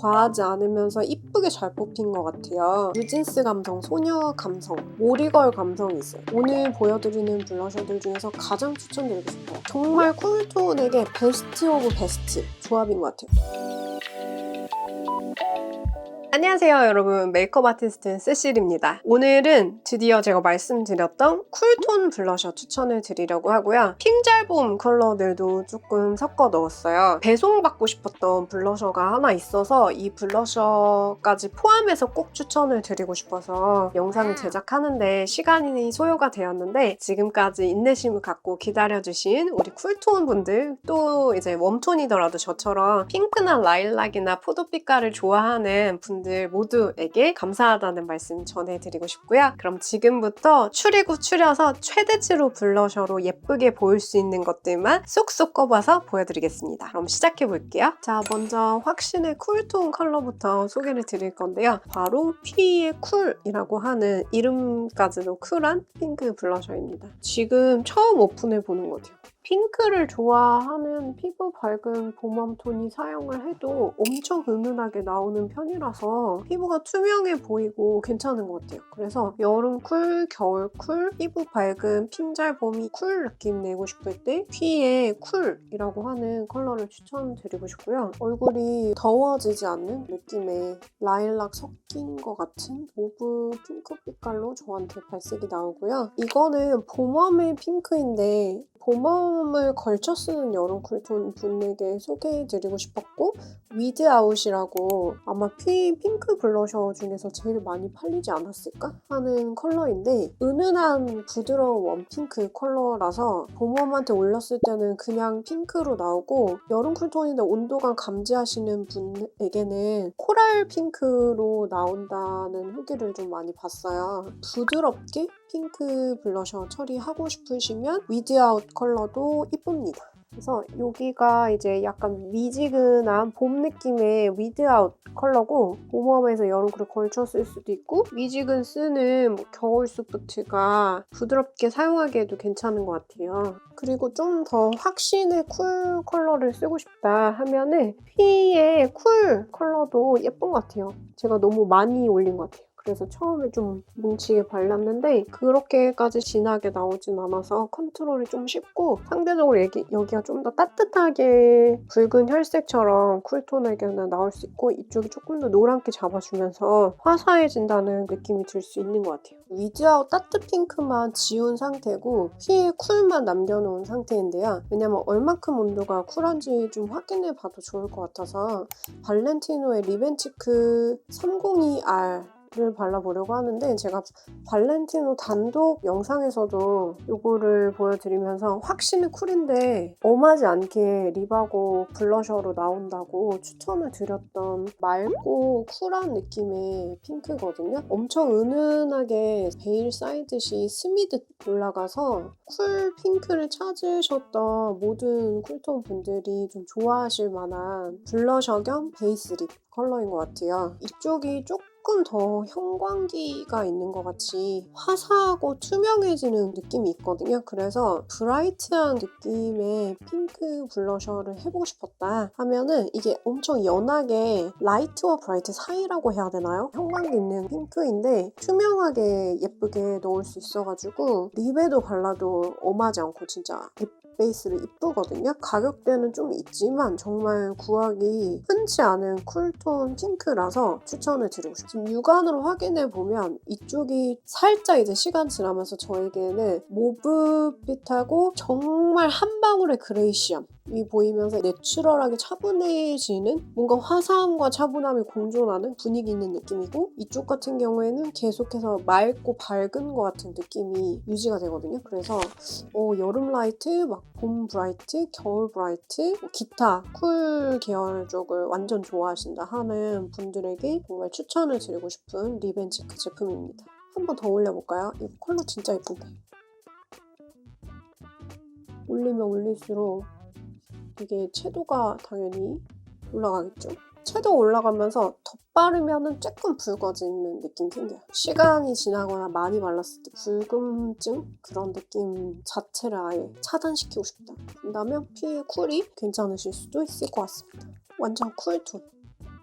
과하지 않으면서 이쁘게 잘 뽑힌 것 같아요. 뉴진스 감성, 소녀 감성, 오리걸 감성이 있어요. 오늘 보여드리는 블러셔들 중에서 가장 추천드리고 싶어요. 정말 쿨톤에게 베스트 오브 베스트 조합인 것 같아요. 안녕하세요 여러분. 메이크업 아티스트 세실입니다. 오늘은 드디어 제가 말씀드렸던 쿨톤 블러셔 추천을 드리려고 하고요. 핑잘봄 컬러들도 조금 섞어 넣었어요. 배송받고 싶었던 블러셔가 하나 있어서 이 블러셔까지 포함해서 꼭 추천을 드리고 싶어서 영상을 제작하는데 시간이 소요가 되었는데 지금까지 인내심을 갖고 기다려주신 우리 쿨톤 분들 또 이제 웜톤이더라도 저처럼 핑크나 라일락이나 포도 빛깔을 좋아하는 분들 모두에게 감사하다는 말씀 전해드리고 싶고요. 그럼 지금부터 추리고 추려서 최대치로 블러셔로 예쁘게 보일 수 있는 것들만 쏙쏙 꼽아서 보여드리겠습니다. 그럼 시작해 볼게요. 자, 먼저 확신의 쿨톤 컬러부터 소개를 드릴 건데요. 바로 피의 쿨이라고 하는 이름까지도 쿨한 핑크 블러셔입니다. 지금 처음 오픈해 보는 거죠. 핑크를 좋아하는 피부 밝은 봄웜 톤이 사용을 해도 엄청 은은하게 나오는 편이라서 피부가 투명해 보이고 괜찮은 것 같아요. 그래서 여름 쿨, 겨울 쿨, 피부 밝은 핑잘 봄이 쿨 느낌 내고 싶을 때 피의 쿨이라고 하는 컬러를 추천드리고 싶고요. 얼굴이 더워지지 않는 느낌의 라일락 섞인 것 같은 모브 핑크 빛깔로 저한테 발색이 나오고요. 이거는 봄웜의 핑크인데 봄웜을 걸쳐 쓰는 여름 쿨톤 분에게 소개해드리고 싶었고 위드아웃이라고 아마 피 핑크 블러셔 중에서 제일 많이 팔리지 않았을까 하는 컬러인데 은은한 부드러운 웜핑크 컬러라서 봄웜한테 올렸을 때는 그냥 핑크로 나오고 여름 쿨톤인데 온도감 감지하시는 분에게는 코랄 핑크로 나온다는 후기를 좀 많이 봤어요. 부드럽게 핑크 블러셔 처리하고 싶으시면 위드아웃 컬러도 이쁩니다. 그래서 여기가 이제 약간 미지근한 봄 느낌의 위드아웃 컬러고 봄웜에서 여름쿨을 걸쳐 쓸 수도 있고 미지근 쓰는 뭐 겨울 소프트가 부드럽게 사용하기에도 괜찮은 것 같아요. 그리고 좀 더 확신의 쿨 컬러를 쓰고 싶다 하면은 피의 쿨 컬러도 예쁜 것 같아요. 제가 너무 많이 올린 것 같아요. 그래서 처음에 좀 뭉치게 발랐는데 그렇게까지 진하게 나오진 않아서 컨트롤이 좀 쉽고 상대적으로 여기, 여기가 좀 더 따뜻하게 붉은 혈색처럼 쿨톤에게는 나올 수 있고 이쪽이 조금 더 노랗게 잡아주면서 화사해진다는 느낌이 들 수 있는 것 같아요. 위즈아웃 따뜻 핑크만 지운 상태고 피에 쿨만 남겨놓은 상태인데요. 왜냐면 얼만큼 온도가 쿨한지 좀 확인해 봐도 좋을 것 같아서 발렌티노의 리벤치크 302R 를 발라보려고 하는데 제가 발렌티노 단독 영상에서도 이거를 보여드리면서 확신은 쿨인데 엄하지 않게 립하고 블러셔로 나온다고 추천을 드렸던 맑고 쿨한 느낌의 핑크거든요. 엄청 은은하게 베일 쌓이듯이 스미듯 올라가서 쿨 핑크를 찾으셨던 모든 쿨톤 분들이 좀 좋아하실 만한 블러셔 겸 베이스 립 컬러인 것 같아요. 이쪽이 조금 조금 더 형광기가 있는 것 같이 화사하고 투명해지는 느낌이 있거든요. 그래서 브라이트한 느낌의 핑크 블러셔를 해보고 싶었다 하면은 이게 엄청 연하게 라이트와 브라이트 사이라고 해야 되나요? 형광기 있는 핑크인데 투명하게 예쁘게 넣을 수 있어가지고 립에도 발라도 엄하지 않고 진짜 베이스를 이쁘거든요. 가격대는 좀 있지만 정말 구하기 흔치 않은 쿨톤 핑크라서 추천을 드리고 싶어요. 지금 육안으로 확인해 보면 이쪽이 살짝 이제 시간 지나면서 저에게는 모브빛하고 정말 한 방울의 그레이시함 이 보이면서 내추럴하게 차분해지는 뭔가 화사함과 차분함이 공존하는 분위기 있는 느낌이고 이쪽 같은 경우에는 계속해서 맑고 밝은 것 같은 느낌이 유지가 되거든요. 그래서 어, 여름 라이트, 막 봄 브라이트, 겨울 브라이트, 뭐 기타 쿨 계열 쪽을 완전 좋아하신다 하는 분들에게 정말 추천을 드리고 싶은 리벤치크 제품입니다. 한 번 더 올려볼까요? 이 컬러 진짜 예쁜데. 올리면 올릴수록 이게 채도가 당연히 올라가겠죠. 채도 올라가면서 덧바르면 조금 붉어지는 느낌 생겨요. 시간이 지나거나 많이 발랐을 때 붉음증 그런 느낌 자체를 아예 차단시키고 싶다. 그다면 피의 쿨이 괜찮으실 수도 있을 것 같습니다. 완전 쿨톤.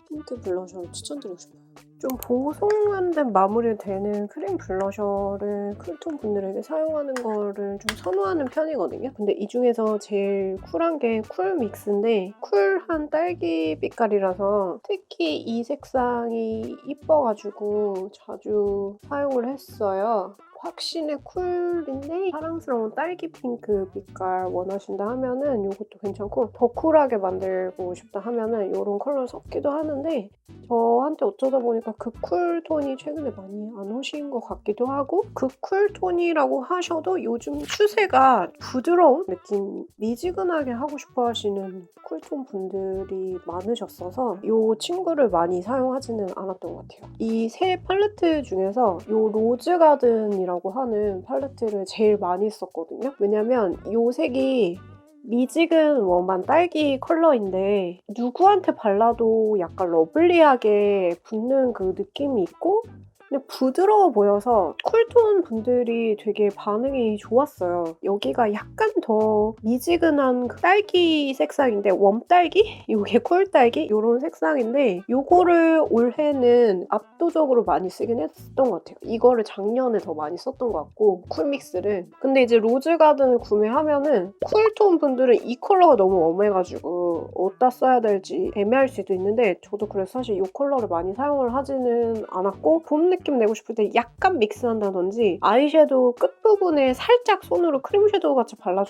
핑크 블러셔를 추천드리고 싶어요. 좀 보송한 마무리 되는 크림 블러셔를 쿨톤 분들에게 사용하는 거를 좀 선호하는 편이거든요. 근데 이 중에서 제일 쿨한 게 쿨 믹스인데 쿨한 딸기 빛깔이라서 특히 이 색상이 이뻐가지고 자주 사용을 했어요. 확신의 쿨인데 사랑스러운 딸기 핑크 빛깔 원하신다 하면은 이것도 괜찮고 더 쿨하게 만들고 싶다 하면은 이런 컬러 섞기도 하는데 저한테 어쩌다 보니까 그 쿨톤이 최근에 많이 안 오신 것 같기도 하고 그 쿨톤이라고 하셔도 요즘 추세가 부드러운 느낌 미지근하게 하고 싶어 하시는 쿨톤 분들이 많으셨어서 이 친구를 많이 사용하지는 않았던 것 같아요. 이 세 팔레트 중에서 이 로즈 가든이 라고 하는 팔레트를 제일 많이 썼거든요. 왜냐면 이 색이 미지근 웜한 딸기 컬러인데 누구한테 발라도 약간 러블리하게 붙는 그 느낌이 있고 근데 부드러워 보여서 쿨톤 분들이 되게 반응이 좋았어요. 여기가 약간 더 미지근한 그 딸기 색상인데 웜딸기? 이게 쿨딸기? 이런 색상인데 이거를 올해는 압도적으로 많이 쓰긴 했던 것 같아요. 이거를 작년에 더 많이 썼던 것 같고 쿨믹스를 근데 이제 로즈가든을 구매하면은 쿨톤 분들은 이 컬러가 너무 웜해가지고 어디다 써야 될지 애매할 수도 있는데 저도 그래서 사실 이 컬러를 많이 사용을 하지는 않았고 봄 느낌 내고 싶을 때 약간 믹스한다든지 아이섀도우 끝부분에 살짝 손으로 크림 섀도우 같이 발라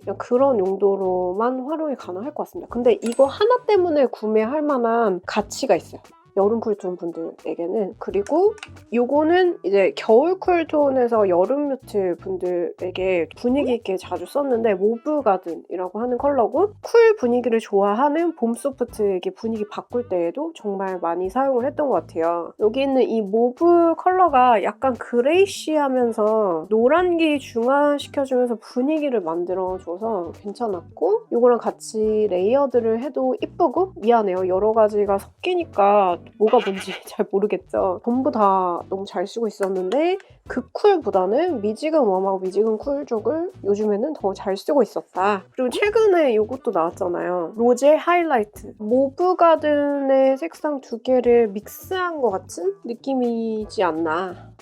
그냥 그런 용도로만 활용이 가능할 것 같습니다. 근데 이거 하나 때문에 구매할 만한 가치가 있어요. 여름 쿨톤 분들에게는 그리고 요거는 이제 겨울 쿨톤에서 여름 뮤트 분들에게 분위기 있게 자주 썼는데 모브 가든이라고 하는 컬러고 쿨 분위기를 좋아하는 봄 소프트에게 분위기 바꿀 때에도 정말 많이 사용을 했던 것 같아요. 여기 있는 이 모브 컬러가 약간 그레이시하면서 노란기 중화시켜주면서 분위기를 만들어줘서 괜찮았고 이거랑 같이 레이어드를 해도 이쁘고 미안해요. 여러 가지가 섞이니까 뭐가 뭔지 잘 모르겠죠. 전부 다 너무 잘 쓰고 있었는데 그 쿨보다는 미지근 웜하고 미지근 쿨 쪽을 요즘에는 더 잘 쓰고 있었다. 그리고 최근에 이것도 나왔잖아요. 로제 하이라이트. 모브 가든의 색상 두 개를 믹스한 것 같은 느낌이지 않나.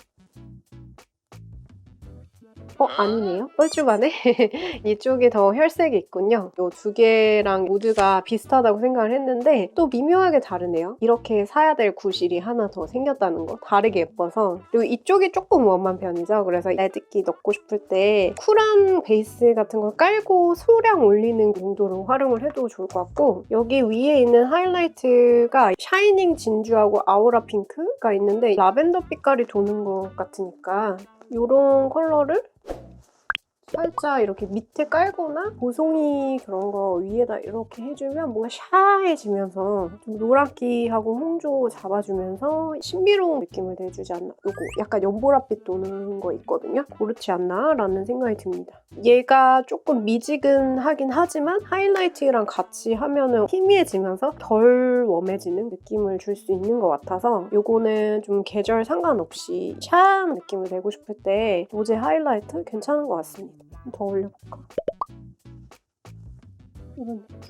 어 아니네요. 뻘쭘하네. 이쪽이 더 혈색이 있군요. 이 두 개랑 모두가 비슷하다고 생각을 했는데 또 미묘하게 다르네요. 이렇게 사야 될 구실이 하나 더 생겼다는 거. 다르게 예뻐서. 그리고 이쪽이 조금 웜한 편이죠. 그래서 레드기 넣고 싶을 때 쿨한 베이스 같은 거 깔고 소량 올리는 용도로 활용을 해도 좋을 것 같고 여기 위에 있는 하이라이트가 샤이닝 진주하고 아우라 핑크가 있는데 라벤더 빛깔이 도는 것 같으니까 이런 컬러를 살짝 이렇게 밑에 깔거나 보송이 그런 거 위에다 이렇게 해주면 뭔가 샤해지면서 좀 노랗기하고 홍조 잡아주면서 신비로운 느낌을 내주지 않나. 요거 약간 연보라빛 도는 거 있거든요. 그렇지 않나 라는 생각이 듭니다. 얘가 조금 미지근하긴 하지만 하이라이트랑 같이 하면은 희미해지면서 덜 웜해지는 느낌을 줄 수 있는 것 같아서 요거는 좀 계절 상관없이 샤한 느낌을 내고 싶을 때 로제 하이라이트 괜찮은 것 같습니다 더 올려볼까? 이런 느낌.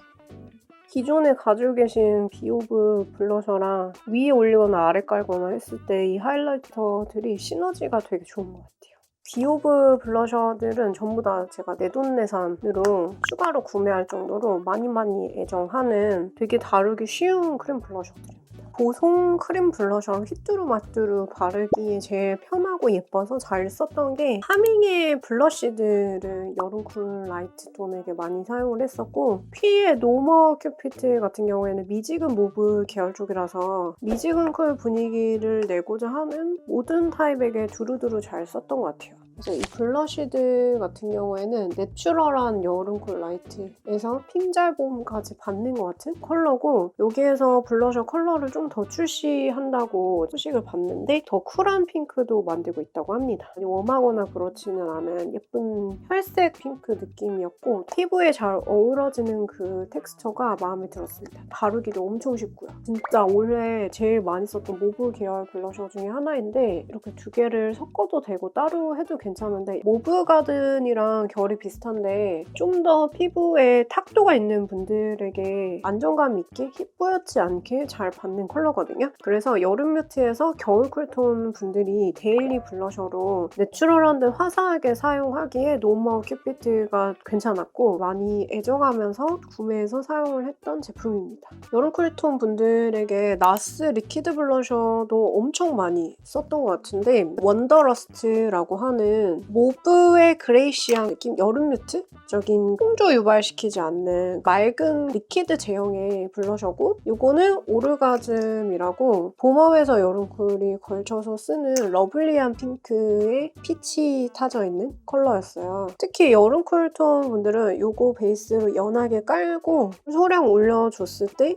기존에 가지고 계신 비오브 블러셔랑 위에 올리거나 아래 깔거나 했을 때 이 하이라이터들이 시너지가 되게 좋은 것 같아요. 비오브 블러셔들은 전부 다 제가 내돈내산으로 추가로 구매할 정도로 많이 많이 애정하는 되게 다루기 쉬운 크림 블러셔들입니다. 보송 크림 블러셔랑 휘뚜루 마뚜루 바르기에 제일 편하고 예뻐서 잘 썼던 게 하밍의 블러쉬들을 여름 쿨 라이트 톤에게 많이 사용을 했었고 피의 노머 큐피트 같은 경우에는 미지근 모브 계열 쪽이라서 미지근 쿨 분위기를 내고자 하는 모든 타입에게 두루두루 잘 썼던 것 같아요. 그래서 이 블러쉬들 같은 경우에는 내추럴한 여름쿨 라이트에서 핑잘봄까지 받는 것 같은 컬러고 여기에서 블러셔 컬러를 좀 더 출시한다고 소식을 봤는데 더 쿨한 핑크도 만들고 있다고 합니다. 웜하거나 그렇지는 않은 예쁜 혈색 핑크 느낌이었고 피부에 잘 어우러지는 그 텍스처가 마음에 들었습니다. 바르기도 엄청 쉽고요. 진짜 올해 제일 많이 썼던 모브 계열 블러셔 중에 하나인데 이렇게 두 개를 섞어도 되고 따로 해도 괜찮아요. 괜찮은데 모브 가든이랑 결이 비슷한데 좀 더 피부에 탁도가 있는 분들에게 안정감 있게 힙보였지 않게 잘 받는 컬러거든요. 그래서 여름 뮤트에서 겨울 쿨톤 분들이 데일리 블러셔로 내추럴한 듯 화사하게 사용하기에 노멀 큐피트가 괜찮았고 많이 애정하면서 구매해서 사용을 했던 제품입니다. 여름 쿨톤 분들에게 나스 리퀴드 블러셔도 엄청 많이 썼던 것 같은데 원더러스트라고 하는 모브의 그레이시한 느낌 여름 뮤트적인 홍조 유발시키지 않는 맑은 리퀴드 제형의 블러셔고 이거는 오르가즘이라고 봄웜에서 여름쿨이 걸쳐서 쓰는 러블리한 핑크의 빛이 타져 있는 컬러였어요. 특히 여름 쿨톤 분들은 이거 베이스로 연하게 깔고 소량 올려줬을 때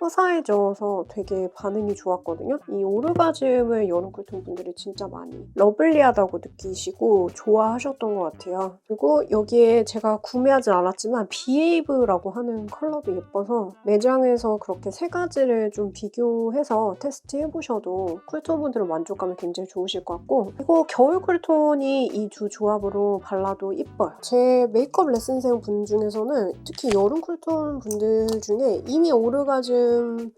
화사해져서 되게 반응이 좋았거든요. 이 오르가즘을 여름 쿨톤 분들이 진짜 많이 러블리하다고 느끼시고 좋아하셨던 것 같아요. 그리고 여기에 제가 구매하진 않았지만 비에이브라고 하는 컬러도 예뻐서 매장에서 그렇게 세 가지를 좀 비교해서 테스트해보셔도 쿨톤 분들은 만족감이 굉장히 좋으실 것 같고 이거 겨울 쿨톤이 이 두 조합으로 발라도 이뻐요. 제 메이크업 레슨생 분 중에서는 특히 여름 쿨톤 분들 중에 이미 오르가즘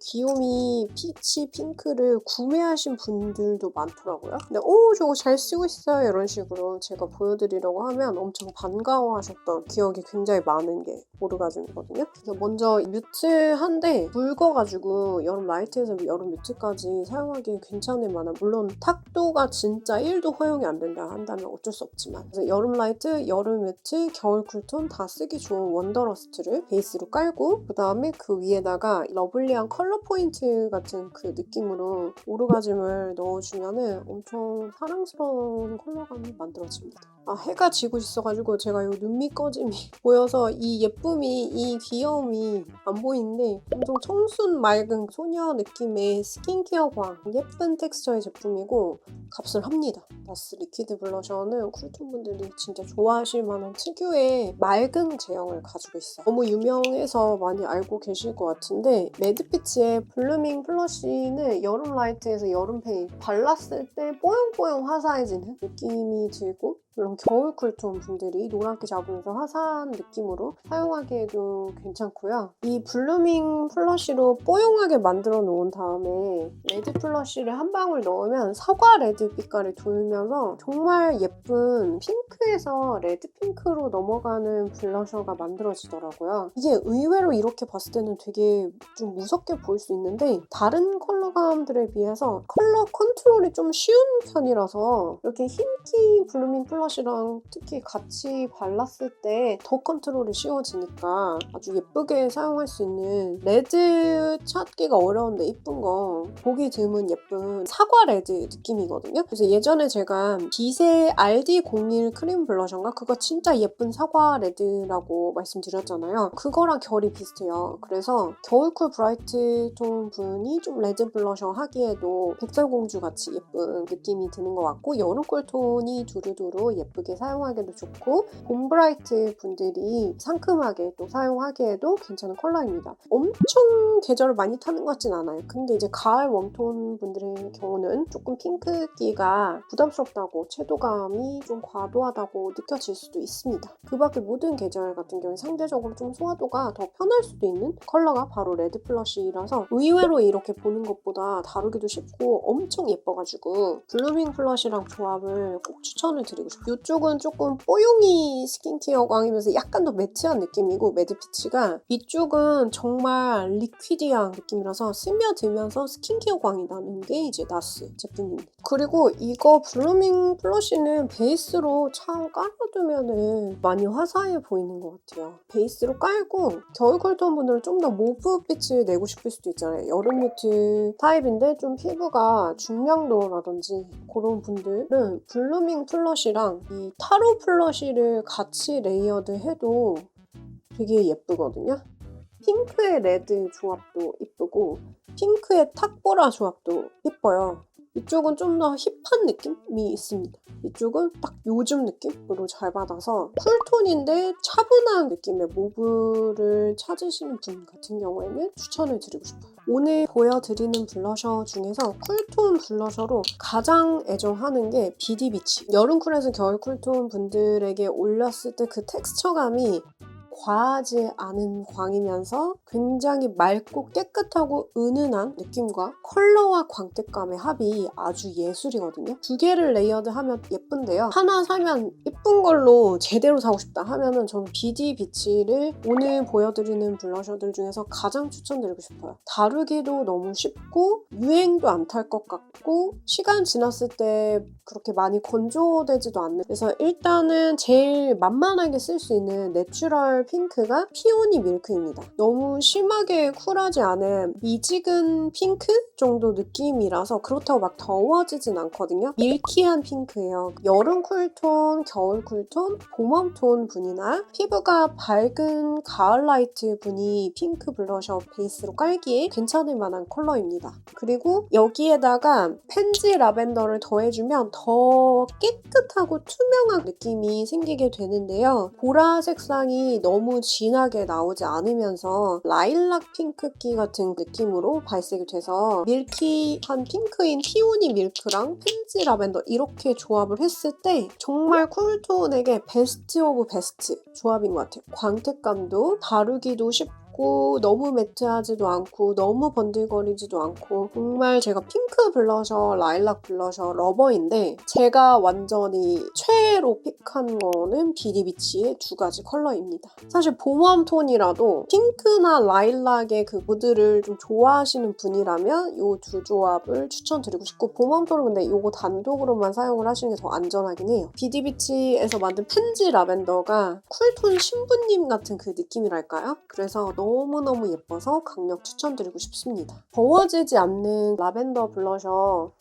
귀요미 피치 핑크를 구매하신 분들도 많더라고요. 근데 오 저거 잘 쓰고 있어요 이런 식으로 제가 보여드리려고 하면 엄청 반가워하셨던 기억이 굉장히 많은 게 오르가즘이거든요. 그래서 먼저 뮤트한데 묽어가지고 여름 라이트에서 여름 뮤트까지 사용하기 괜찮을 만한 물론 탁도가 진짜 1도 허용이 안 된다 한다면 어쩔 수 없지만 그래서 여름 라이트, 여름 뮤트, 겨울 쿨톤 다 쓰기 좋은 원더러스트를 베이스로 깔고 그 다음에 그 위에다가 러블 리한 컬러 포인트 같은 그 느낌으로 오르가즘을 넣어주면은 엄청 사랑스러운 컬러감이 만들어집니다. 아 해가 지고 있어가지고 제가 이 눈밑 꺼짐이 보여서 이 예쁨이 이 귀여움이 안 보이는데 엄청 청순 맑은 소녀 느낌의 스킨케어 광 예쁜 텍스처의 제품이고 값을 합니다. 나스 리퀴드 블러셔는 쿨톤 분들이 진짜 좋아하실 만한 특유의 맑은 제형을 가지고 있어요. 너무 유명해서 많이 알고 계실 것 같은데 매드피치의 블루밍 플러쉬는 여름 라이트에서 여름 페이 발랐을 때 뽀용뽀용 화사해지는 느낌이 들고 물론 겨울 쿨톤 분들이 노랗게 잡으면서 화사한 느낌으로 사용하기에도 괜찮고요. 이 블루밍 플러쉬로 뽀용하게 만들어 놓은 다음에 레드 플러쉬를 한 방울 넣으면 사과 레드 빛깔이 돌면서 정말 예쁜 핑크에서 레드 핑크로 넘어가는 블러셔가 만들어지더라고요. 이게 의외로 이렇게 봤을 때는 되게 좀 무섭게 보일 수 있는데 다른 컬러감들에 비해서 컬러 컨트롤이 좀 쉬운 편이라서 이렇게 흰기 블루밍 플러쉬 랑 특히 같이 발랐을 때 더 컨트롤이 쉬워지니까 아주 예쁘게 사용할 수 있는 레드 찾기가 어려운데 이쁜 거 보기 드문 예쁜 사과 레드 느낌이거든요. 그래서 예전에 제가 빛의 RD01 크림 블러셔인가 그거 진짜 예쁜 사과 레드라고 말씀드렸잖아요. 그거랑 결이 비슷해요. 그래서 겨울쿨 브라이트 톤 분이 좀 레드 블러셔 하기에도 백설공주 같이 예쁜 느낌이 드는 것 같고 여름쿨 톤이 두루두루 예쁘게 사용하기도 좋고 봄 브라이트 분들이 상큼하게 또 사용하기에도 괜찮은 컬러입니다. 엄청 계절을 많이 타는 것 같진 않아요. 근데 이제 가을 웜톤 분들의 경우는 조금 핑크기가 부담스럽다고 채도감이 좀 과도하다고 느껴질 수도 있습니다. 그 밖에 모든 계절 같은 경우에 상대적으로 좀 소화도가 더 편할 수도 있는 컬러가 바로 레드 플러쉬라서 의외로 이렇게 보는 것보다 다루기도 쉽고 엄청 예뻐가지고 블루밍 플러쉬랑 조합을 꼭 추천을 드리고 싶어요. 이쪽은 조금 뽀용이 스킨케어 광이면서 약간 더 매트한 느낌이고 매드피치가 이쪽은 정말 리퀴디한 느낌이라서 스며들면서 스킨케어 광이 나는 게 이제 나스 제품입니다. 그리고 이거 블루밍 플러쉬는 베이스로 참 깔아두면은 많이 화사해 보이는 것 같아요. 베이스로 깔고 겨울 쿨톤 분들은 좀 더 모브 빛을 내고 싶을 수도 있잖아요. 여름 뮤트 타입인데 좀 피부가 중량도라든지 그런 분들은 블루밍 플러쉬랑 이 타로 플러쉬를 같이 레이어드 해도 되게 예쁘거든요. 핑크의 레드 조합도 이쁘고 핑크의 탁보라 조합도 이뻐요. 이쪽은 좀 더 힙한 느낌이 있습니다. 이쪽은 딱 요즘 느낌으로 잘 받아서 쿨톤인데 차분한 느낌의 모브를 찾으시는 분 같은 경우에는 추천을 드리고 싶어요. 오늘 보여드리는 블러셔 중에서 쿨톤 블러셔로 가장 애정하는 게 비디 비치. 여름 쿨에서 겨울 쿨톤 분들에게 올렸을 때 그 텍스처감이 과하지 않은 광이면서 굉장히 맑고 깨끗하고 은은한 느낌과 컬러와 광택감의 합이 아주 예술이거든요. 두 개를 레이어드하면 예쁜데요. 하나 사면 예쁜 걸로 제대로 사고 싶다 하면은 저는 비디 비치를 오늘 보여드리는 블러셔들 중에서 가장 추천드리고 싶어요. 다루기도 너무 쉽고 유행도 안 탈 것 같고 시간 지났을 때 그렇게 많이 건조되지도 않는 그래서 일단은 제일 만만하게 쓸 수 있는 내추럴 핑크가 피오니 밀크입니다. 너무 심하게 쿨하지 않은 미지근 핑크 정도 느낌이라서 그렇다고 막 더워지진 않거든요. 밀키한 핑크예요. 여름 쿨톤, 겨울 쿨톤, 봄웜톤 분이나 피부가 밝은 가을 라이트 분이 핑크 블러셔 베이스로 깔기에 괜찮을 만한 컬러입니다. 그리고 여기에다가 펜지 라벤더를 더해주면 더 깨끗하고 투명한 느낌이 생기게 되는데요. 보라 색상이 너무 진하게 나오지 않으면서 라일락 핑크기 같은 느낌으로 발색이 돼서 밀키한 핑크인 피오니 밀크랑 펜지 라벤더 이렇게 조합을 했을 때 정말 쿨톤에게 베스트 오브 베스트 조합인 것 같아요. 광택감도 다루기도 쉽고 너무 매트하지도 않고 너무 번들거리지도 않고 정말 제가 핑크 블러셔, 라일락 블러셔 러버인데 제가 완전히 최애로 픽한 거는 비디비치의 두 가지 컬러입니다. 사실 봄웜 톤이라도 핑크나 라일락의 그 무드를 좀 좋아하시는 분이라면 이 두 조합을 추천드리고 싶고 봄웜 톤은 근데 이거 단독으로만 사용을 하시는 게 더 안전하긴 해요. 비디비치에서 만든 펜지 라벤더가 쿨톤 신부님 같은 그 느낌이랄까요? 그래서 너무 너무 예뻐서 강력 추천드리고 싶습니다. 더워지지 않는 라벤더 블러셔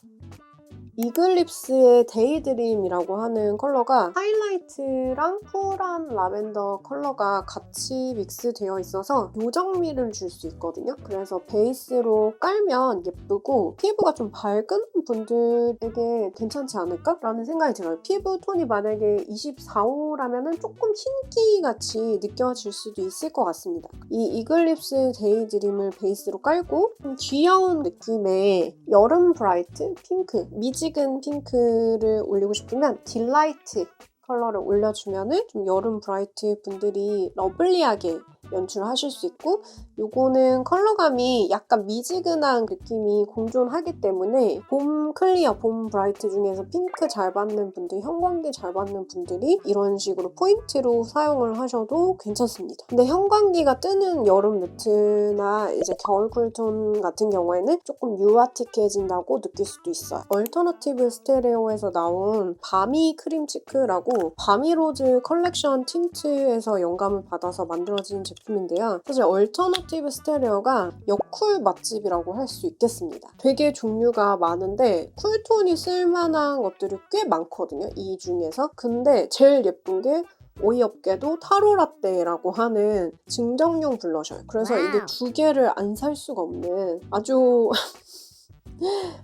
이글립스의 데이드림이라고 하는 컬러가 하이라이트랑 쿨한 라벤더 컬러가 같이 믹스되어 있어서 요정미를 줄 수 있거든요. 그래서 베이스로 깔면 예쁘고 피부가 좀 밝은 분들에게 괜찮지 않을까 라는 생각이 들어요. 피부 톤이 만약에 24, 5라면 조금 흰기 같이 느껴질 수도 있을 것 같습니다. 이 이글립스 데이드림을 베이스로 깔고 좀 귀여운 느낌의 여름 브라이트 핑크 미지 근 핑크를 올리고 싶으면 딜라이트 컬러를 올려주면 은 좀 여름 브라이트 분들이 러블리하게 연출하실 수 있고 요거는 컬러감이 약간 미지근한 느낌이 공존하기 때문에 봄 클리어, 봄 브라이트 중에서 핑크 잘 받는 분들, 형광기 잘 받는 분들이 이런 식으로 포인트로 사용을 하셔도 괜찮습니다. 근데 형광기가 뜨는 여름 누트나 이제 겨울 쿨톤 같은 경우에는 조금 유아틱해진다고 느낄 수도 있어요. 얼터너티브 스테레오에서 나온 바미 크림 치크라고 바미 로즈 컬렉션 틴트에서 영감을 받아서 만들어진 제품 인데요. 사실 얼터너티브 스테레오가 여쿨 맛집이라고 할 수 있겠습니다. 되게 종류가 많은데 쿨톤이 쓸만한 것들이 꽤 많거든요. 이 중에서. 근데 제일 예쁜 게 어이없게도 타로라떼라고 하는 증정용 블러셔요. 그래서 이게 두 개를 안 살 수가 없는 아주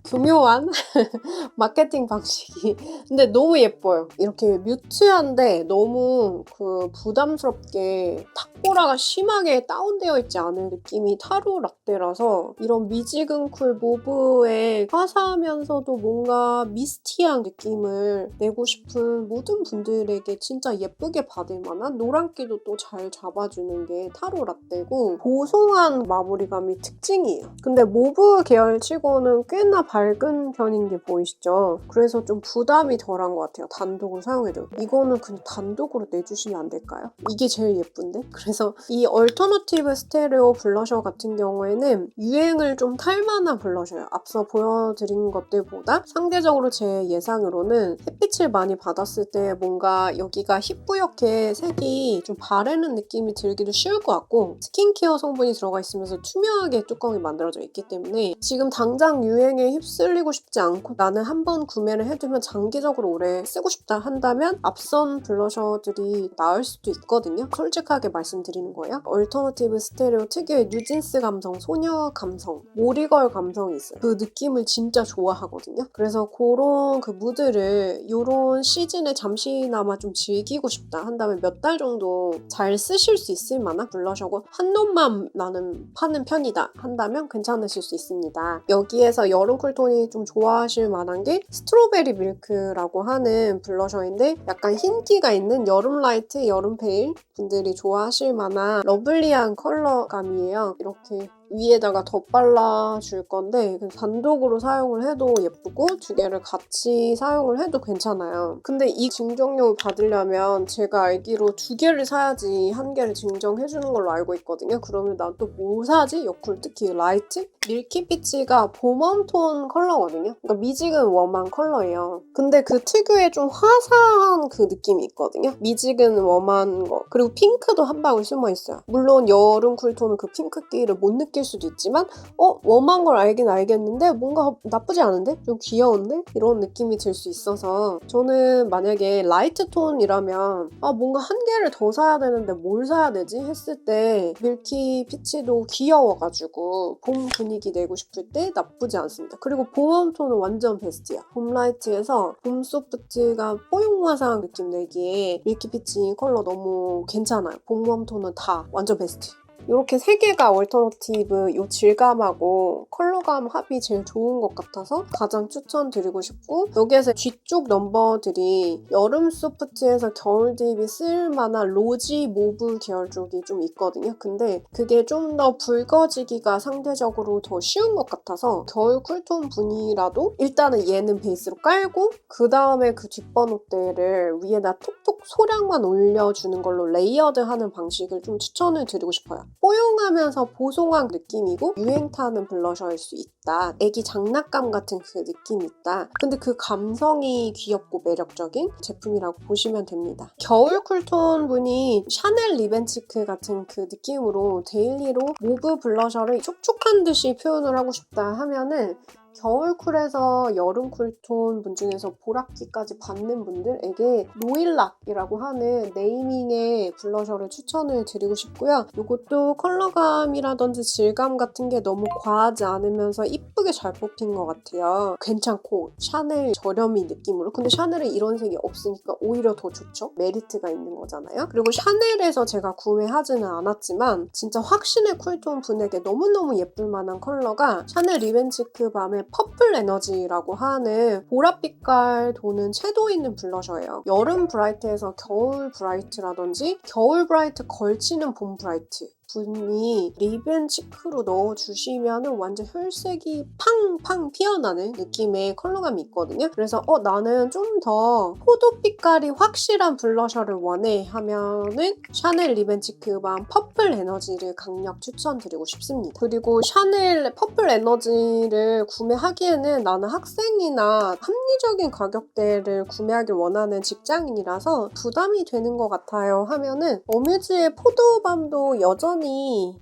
교묘한 마케팅 방식이. 근데 너무 예뻐요. 이렇게 뮤트한데 너무 그 부담스럽게 탁보라가 심하게 다운되어 있지 않은 느낌이 타로 라떼라서 이런 미지근 쿨 모브에 화사하면서도 뭔가 미스티한 느낌을 내고 싶은 모든 분들에게 진짜 예쁘게 받을 만한 노란기도 또 잘 잡아주는 게 타로 라떼고 보송한 마무리감이 특징이에요. 근데 모브 계열 치고는 꽤나 밝은 편인 게 보이시죠? 그래서 좀 부담이 덜한 것 같아요. 단독으로 사용해도. 이거는 그냥 단독으로 내주시면 안 될까요? 이게 제일 예쁜데? 그래서 이 얼터너티브 스테레오 블러셔 같은 경우에는 유행을 좀 탈만한 블러셔예요. 앞서 보여드린 것들보다 상대적으로 제 예상으로는 햇빛을 많이 받았을 때 뭔가 여기가 희뿌옇게 색이 좀 바래는 느낌이 들기도 쉬울 것 같고 스킨케어 성분이 들어가 있으면서 투명하게 뚜껑이 만들어져 있기 때문에 지금 당장 유 행에 휩쓸리고 싶지 않고 나는 한 번 구매를 해두면 장기적으로 오래 쓰고 싶다 한다면 앞선 블러셔들이 나을 수도 있거든요. 솔직하게 말씀드리면 추천드리는 거예요. 얼터너티브 스테레오 특유의 뉴진스 감성, 소녀 감성, 모리걸 감성이 있어요. 그 느낌을 진짜 좋아하거든요. 그래서 그런 그 무드를 이런 시즌에 잠시나마 좀 즐기고 싶다 한다면 몇 달 정도 잘 쓰실 수 있을 만한 블러셔고 한 놈만 나는 파는 편이다 한다면 괜찮으실 수 있습니다. 여기에서 여름 쿨톤이 좀 좋아하실 만한 게 스트로베리 밀크라고 하는 블러셔인데 약간 흰기가 있는 여름 라이트, 여름 페일 분들이 좋아하실 만한 러블리한 컬러감이에요. 이렇게 위에다가 덧발라 줄 건데 단독으로 사용을 해도 예쁘고 두 개를 같이 사용을 해도 괜찮아요. 근데 이 증정료 받으려면 제가 알기로 두 개를 사야지 한 개를 증정해 주는 걸로 알고 있거든요. 그러면 난 또 뭐 사지? 여쿨 특히 라이트? 밀키피치가 봄웜톤 컬러거든요. 그러니까 미직은 웜한 컬러예요. 근데 그 특유의 좀 화사한 그 느낌이 있거든요. 미직은 웜한 거. 그리고 핑크도 한 방울 숨어 있어요. 물론 여름 쿨톤은 그 핑크기를 못 느낄 수도 있지만 어? 웜한 걸 알긴 알겠는데 뭔가 나쁘지 않은데? 좀 귀여운데? 이런 느낌이 들 수 있어서 저는 만약에 라이트 톤이라면 아 뭔가 한 개를 더 사야 되는데 뭘 사야 되지? 했을 때 밀키 피치도 귀여워가지고 봄 분위기 내고 싶을 때 나쁘지 않습니다. 그리고 봄웜 톤은 완전 베스트야. 봄 라이트에서 봄 소프트가 뽀용화사한 느낌 내기에 밀키 피치 컬러 너무 괜찮아요. 봄웜 톤은 다 완전 베스트. 이렇게 세 개가 얼터너티브 이 질감하고 컬러감 합이 제일 좋은 것 같아서 가장 추천드리고 싶고 여기에서 뒤쪽 넘버들이 여름 소프트에서 겨울 딥이 쓸만한 로지 모브 계열 쪽이 좀 있거든요. 근데 그게 좀 더 붉어지기가 상대적으로 더 쉬운 것 같아서 겨울 쿨톤 분이라도 일단은 얘는 베이스로 깔고 그 다음에 그 뒷번호대를 위에다 톡톡 소량만 올려주는 걸로 레이어드하는 방식을 좀 추천을 드리고 싶어요. 뽀용하면서 보송한 느낌이고 유행 타는 블러셔일 수 있다. 애기 장난감 같은 그 느낌이 있다. 근데 그 감성이 귀엽고 매력적인 제품이라고 보시면 됩니다. 겨울 쿨톤 분이 샤넬 리벤치크 같은 그 느낌으로 데일리로 모브 블러셔를 촉촉한 듯이 표현을 하고 싶다 하면은 겨울 쿨에서 여름 쿨 톤 분 중에서 보라기까지 받는 분들에게 로일락이라고 하는 네이밍의 블러셔를 추천을 드리고 싶고요. 이것도 컬러감이라든지 질감 같은 게 너무 과하지 않으면서 이쁘게 잘 뽑힌 것 같아요. 괜찮고 샤넬 저렴이 느낌으로 근데 샤넬에 이런 색이 없으니까 오히려 더 좋죠. 메리트가 있는 거잖아요. 그리고 샤넬에서 제가 구매하지는 않았지만 진짜 확신의 쿨톤 분에게 너무너무 예쁠 만한 컬러가 샤넬 리벤치크 밤의 퍼플 에너지라고 하는 보랏빛깔 도는 채도 있는 블러셔예요. 여름 브라이트에서 겨울 브라이트라든지 겨울 브라이트 걸치는 봄 브라이트 분이 리벤 치크로 넣어주시면 완전 혈색이 팡팡 피어나는 느낌의 컬러감이 있거든요. 그래서 어 나는 좀 더 포도 빛깔이 확실한 블러셔를 원해 하면은 샤넬 리벤 치크밤 퍼플 에너지를 강력 추천드리고 싶습니다. 그리고 샤넬 퍼플 에너지를 구매하기에는 나는 학생이나 합리적인 가격대를 구매하길 원하는 직장인이라서 부담이 되는 것 같아요 하면은 어뮤즈의 포도밤도 여전히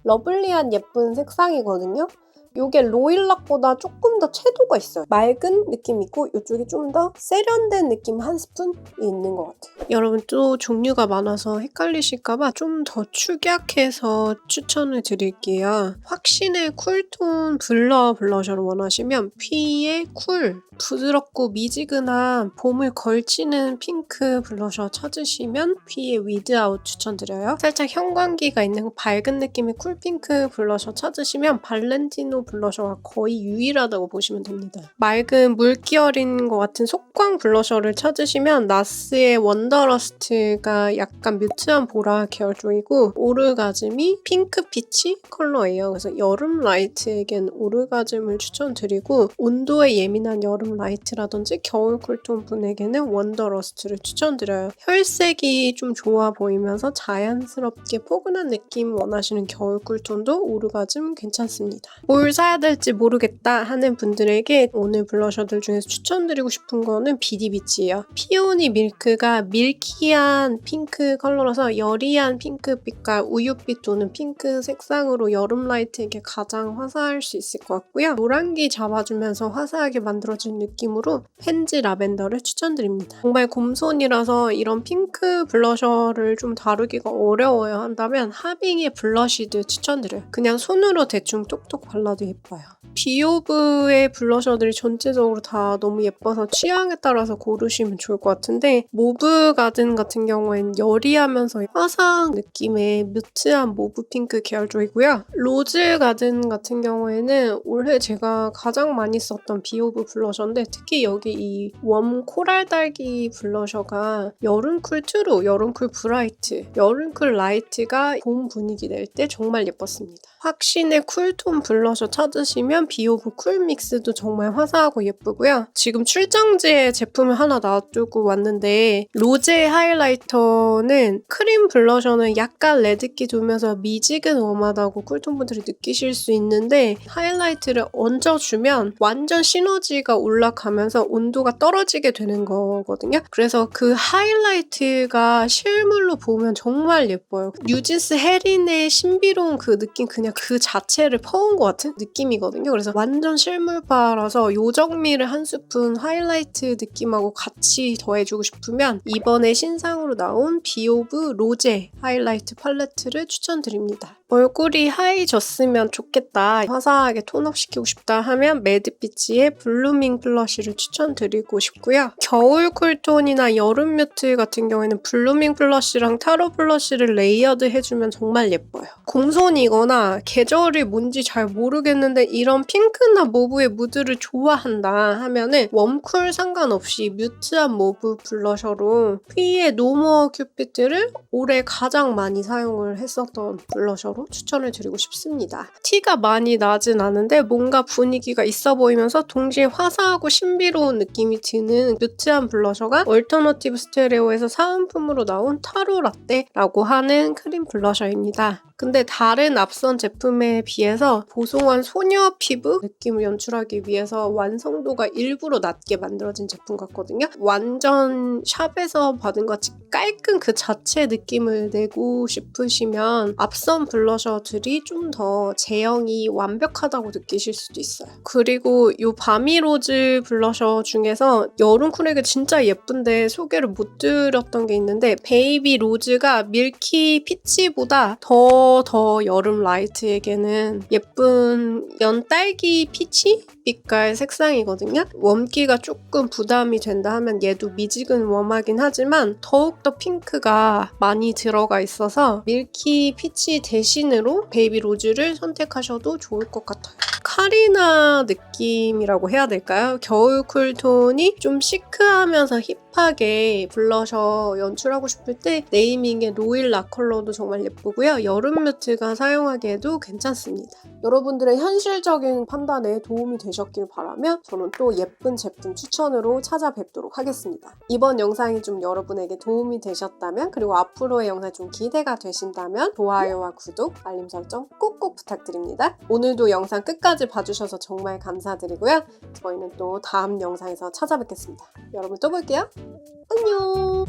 러블리한 예쁜 색상이거든요. 이게 로일락보다 조금 더 채도가 있어요. 맑은 느낌이고 이쪽이 좀 더 세련된 느낌 한 스푼이 있는 것 같아요. 여러분 또 종류가 많아서 헷갈리실까봐 좀 더 축약해서 추천을 드릴게요. 확신의 쿨톤 블러 블러셔를 원하시면 피의 쿨 부드럽고 미지근한 봄을 걸치는 핑크 블러셔 찾으시면 피의 위드아웃 추천드려요. 살짝 형광기가 있는 밝은 느낌의 쿨핑크 블러셔 찾으시면 발렌티노 블러셔가 거의 유일하다고 보시면 됩니다. 맑은 물기 어린 것 같은 속광 블러셔를 찾으시면 나스의 원더러스트가 약간 뮤트한 보라 계열 쪽이고 오르가즘이 핑크 피치 컬러예요. 그래서 여름 라이트에겐 오르가즘을 추천드리고 온도에 예민한 여름 라이트라든지 겨울 쿨톤 분에게는 원더러스트를 추천드려요. 혈색이 좀 좋아 보이면서 자연스럽게 포근한 느낌 원하시는 겨울 쿨톤도 오르가즘 괜찮습니다. 뭘 사야 될지 모르겠다 하는 분들에게 오늘 블러셔들 중에서 추천드리고 싶은 거는 비디비치예요. 피오니 밀크가 밀키한 핑크 컬러라서 여리한 핑크빛과 우유빛 도는 핑크 색상으로 여름 라이트에게 가장 화사할 수 있을 것 같고요. 노란기 잡아주면서 화사하게 만들어진 느낌으로 펜지 라벤더를 추천드립니다. 정말 곰손이라서 이런 핑크 블러셔를 좀 다루기가 어려워요 한다면 하빙의 블러시드 추천드려요. 그냥 손으로 대충 똑똑 발라도 예뻐요. 비오브의 블러셔들이 전체적으로 다 너무 예뻐서 취향에 따라서 고르시면 좋을 것 같은데 모브 가든 같은 경우엔 여리하면서 화사한 느낌의 뮤트한 모브 핑크 계열 쪽이고요. 로즈 가든 같은 경우에는 올해 제가 가장 많이 썼던 비오브 블러셔인데 특히 여기 이 웜 코랄 딸기 블러셔가 여름쿨 트루, 여름쿨 브라이트, 여름쿨 라이트가 봄 분위기 낼 때 정말 예뻤습니다. 확신의 쿨톤 블러셔 찾으시면 비오브 쿨믹스도 정말 화사하고 예쁘고요. 지금 출장지에 제품을 하나 놔두고 왔는데 로제 하이라이터는 크림 블러셔는 약간 레드기 돌면서 미지근 웜하다고 쿨톤 분들이 느끼실 수 있는데 하이라이트를 얹어주면 완전 시너지가 올라가면서 온도가 떨어지게 되는 거거든요. 그래서 그 하이라이트가 실물로 보면 정말 예뻐요. 뉴진스 헤린의 신비로운 그 느낌 그냥 그 자체를 퍼온 것 같은 느낌이거든요. 그래서 완전 실물파라서 요정미를 한 스푼 하이라이트 느낌하고 같이 더해주고 싶으면 이번에 신상으로 나온 비오브 로제 하이라이트 팔레트를 추천드립니다. 얼굴이 하얘졌으면 좋겠다, 화사하게 톤업 시키고 싶다 하면 매드피치의 블루밍 블러쉬를 추천드리고 싶고요. 겨울 쿨톤이나 여름 뮤트 같은 경우에는 블루밍 블러쉬랑 타로 블러쉬를 레이어드 해주면 정말 예뻐요. 곰손이거나 계절이 뭔지 잘 모르겠는데 이런 핑크나 모브의 무드를 좋아한다 하면은 웜쿨 상관없이 뮤트한 모브 블러셔로 휘의 노모어 큐피트를 올해 가장 많이 사용을 했었던 블러셔로 추천을 드리고 싶습니다. 티가 많이 나진 않은데 뭔가 분위기가 있어 보이면서 동시에 화사하고 신비로운 느낌이 드는 뮤트한 블러셔가 얼터너티브 스테레오에서 사은품으로 나온 타로 라떼라고 하는 크림 블러셔입니다. 근데 다른 앞선 제품에 비해서 보송한 소녀 피부 느낌을 연출하기 위해서 완성도가 일부러 낮게 만들어진 제품 같거든요. 완전 샵에서 받은 것 같이 깔끔 그 자체 느낌을 내고 싶으시면 앞선 블러셔 들이 좀 더 제형이 완벽하다고 느끼실 수도 있어요. 그리고 이 바미로즈 블러셔 중에서 여름 쿨에게 진짜 예쁜데 소개를 못 드렸던 게 있는데 베이비 로즈가 밀키 피치보다 더더 여름 라이트에게는 예쁜 연딸기 피치 빛깔 색상이거든요. 웜기가 조금 부담이 된다 하면 얘도 미지근 웜하긴 하지만 더욱더 핑크가 많이 들어가 있어서 밀키 피치 대신 으로 베이비 로즈를 선택하셔도 좋을 것 같아요. 카리나 느낌이라고 해야 될까요? 겨울 쿨톤이 좀 시크하면서 힙 하게 블러셔 연출하고 싶을 때 네이밍의 로일 락 컬러도 정말 예쁘고요. 여름 뮤트가 사용하기에도 괜찮습니다. 여러분들의 현실적인 판단에 도움이 되셨길 바라며 저는 또 예쁜 제품 추천으로 찾아뵙도록 하겠습니다. 이번 영상이 좀 여러분에게 도움이 되셨다면 그리고 앞으로의 영상이 좀 기대가 되신다면 좋아요와 구독, 알림 설정 꼭꼭 부탁드립니다. 오늘도 영상 끝까지 봐주셔서 정말 감사드리고요. 저희는 또 다음 영상에서 찾아뵙겠습니다. 여러분 또 볼게요. 안녕!